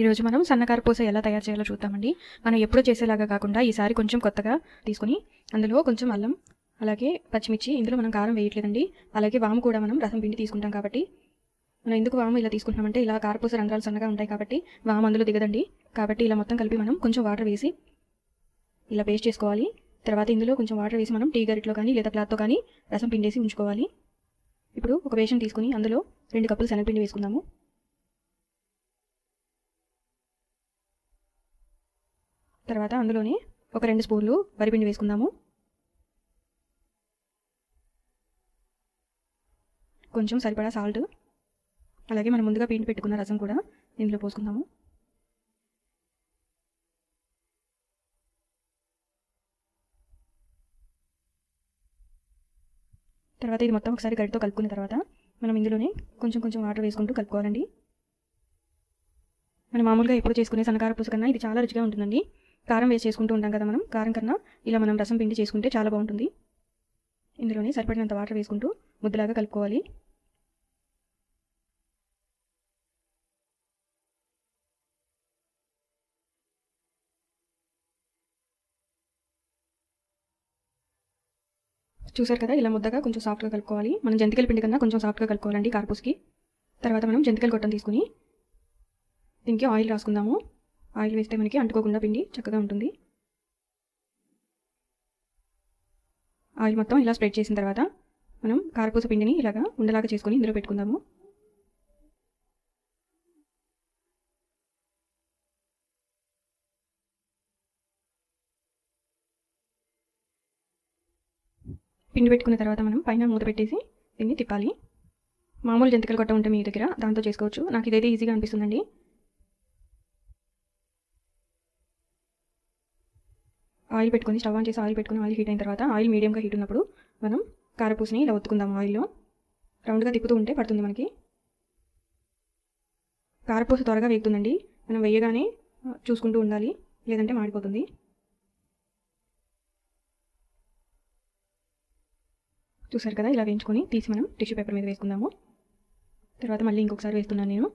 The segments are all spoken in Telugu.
ఈరోజు మనం సన్నకార పూస ఎలా తయారు చేయాలో చూద్దామండి. మనం ఎప్పుడూ చేసేలాగా కాకుండా ఈసారి కొంచెం కొత్తగా తీసుకొని అందులో కొంచెం అల్లం అలాగే పచ్చిమిర్చి ఇందులో మనం కారం వేయట్లేదండి. అలాగే వాము కూడా మనం రసం పిండి తీసుకుంటాం కాబట్టి. మనం ఎందుకు వాము ఇలా తీసుకుంటున్నామంటే ఇలా కారపూస రంధ్రాలు సన్నగా ఉంటాయి కాబట్టి వాము అందులో దిగదండి. కాబట్టి ఇలా మొత్తం కలిపి మనం కొంచెం వాటర్ వేసి ఇలా పేస్ట్ చేసుకోవాలి. తర్వాత ఇందులో కొంచెం వాటర్ వేసి మనం టీ గరిట్లో కానీ లేదా క్లాత్తో కానీ రసం పిండేసి ఉంచుకోవాలి. ఇప్పుడు ఒక బేషన్ తీసుకుని అందులో రెండు కప్పులు శనగపిండి వేసుకుందాము. తర్వాత అందులోని ఒక రెండు స్పూన్లు వరిపిండి వేసుకుందాము. కొంచెం సరిపడా సాల్ట్. అలాగే మనం ముందుగా పిండి పెట్టుకున్న రసం కూడా ఇందులో పోసుకుందాము. తర్వాత ఇది మొత్తం ఒకసారి గడితో కలుపుకున్న తర్వాత మనం ఇందులోనే కొంచెం కొంచెం వాటర్ వేసుకుంటూ కలుపుకోవాలండి. మనం మామూలుగా ఎప్పుడు చేసుకునే సన్నకార పూస కన్నా ఇది చాలా రుచిగా ఉంటుందండి. కారం వేసి చేసుకుంటూ ఉంటాం కదా మనం. కారం కన్నా ఇలా మనం రసం పిండి చేసుకుంటే చాలా బాగుంటుంది. ఇందులోనే సరిపడినంత వాటర్ వేసుకుంటూ ముద్దలాగా కలుపుకోవాలి. చూసారు కదా? ఇలా ముద్దగా కొంచెం సాఫ్ట్గా కలుపుకోవాలి. మనం జంతికల పిండి కన్నా కొంచెం సాఫ్ట్గా కలుపుకోవాలండి కార్పూస్కి. తర్వాత మనం జంతికల గొట్టం తీసుకుని దీనికి ఆయిల్ రాసుకుందాము. ఆయిల్ వేస్తే మనకి అంటుకోకుండా పిండి చక్కగా ఉంటుంది. ఆయిల్ మొత్తం ఇలా స్ప్రెడ్ చేసిన తర్వాత మనం కారపూస పిండిని ఇలాగా ఉండలాగా చేసుకొని ఇందులో పెట్టుకుందాము. పిండి పెట్టుకున్న తర్వాత మనం పైన మూత పెట్టేసి దీన్ని తిప్పాలి. మామూలు జంతికలు కొట్ట ఉంటే మీ దగ్గర దాంతో చేసుకోవచ్చు. నాకు ఇదైతే ఈజీగా అనిపిస్తుందండి. ఆయిల్ పెట్టుకొని స్టవ్ ఆన్ చేసి ఆయిల్ పెట్టుకుని ఆయిల్ హీట్ అయిన తర్వాత ఆయిల్ మీడియంగా హీట్ ఉన్నప్పుడు మనం కారపూసని ఇలా ఒత్తుకుందాం ఆయిల్లో. రౌండ్గా తిప్పుతూ ఉంటే పడుతుంది మనకి. కారపూస త్వరగా వేగుతుందండి. మనం వేయగానే చూసుకుంటూ ఉండాలి. లేదంటే మాడిపోతుంది. చూసారు కదా? ఇలా వేయించుకొని తీసి మనం టిష్యూ పేపర్ మీద వేసుకుందాము. తర్వాత మళ్ళీ ఇంకొకసారి వేస్తున్నాను నేను.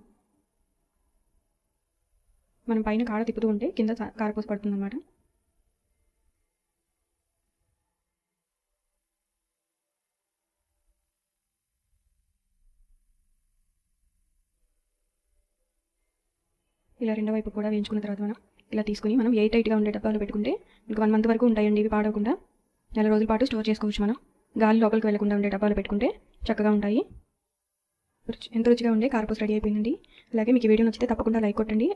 మనం పైన కాడ తిప్పుతూ ఉంటే కింద కారపూస పడుతుంది ఇలా రెండో వైపు కూడా వేయించుకున్న తర్వాత మనం ఇలా తీసుకుని మనం ఎయిట్ ఎయిట్గా ఉండే డబ్బాలు పెట్టుకుంటే ఇంకా వన్ మంత్ వరకు ఉంటాయండి ఇవి పాడకుండా నెల రోజుల పాటు స్టోర్ చేసుకోవచ్చు మనం. గాలి లోపలికి వెళ్ళకుండా ఉండే డబ్బాలు పెట్టుకుంటే చక్కగా ఉంటాయి. ఎంత రుచిగా ఉండే కార్పూస్ రెడీ అయిపోయిందండి. అలాగే మీకు వీడియో నచ్చితే తప్పకుండా లైక్ కొట్టండి.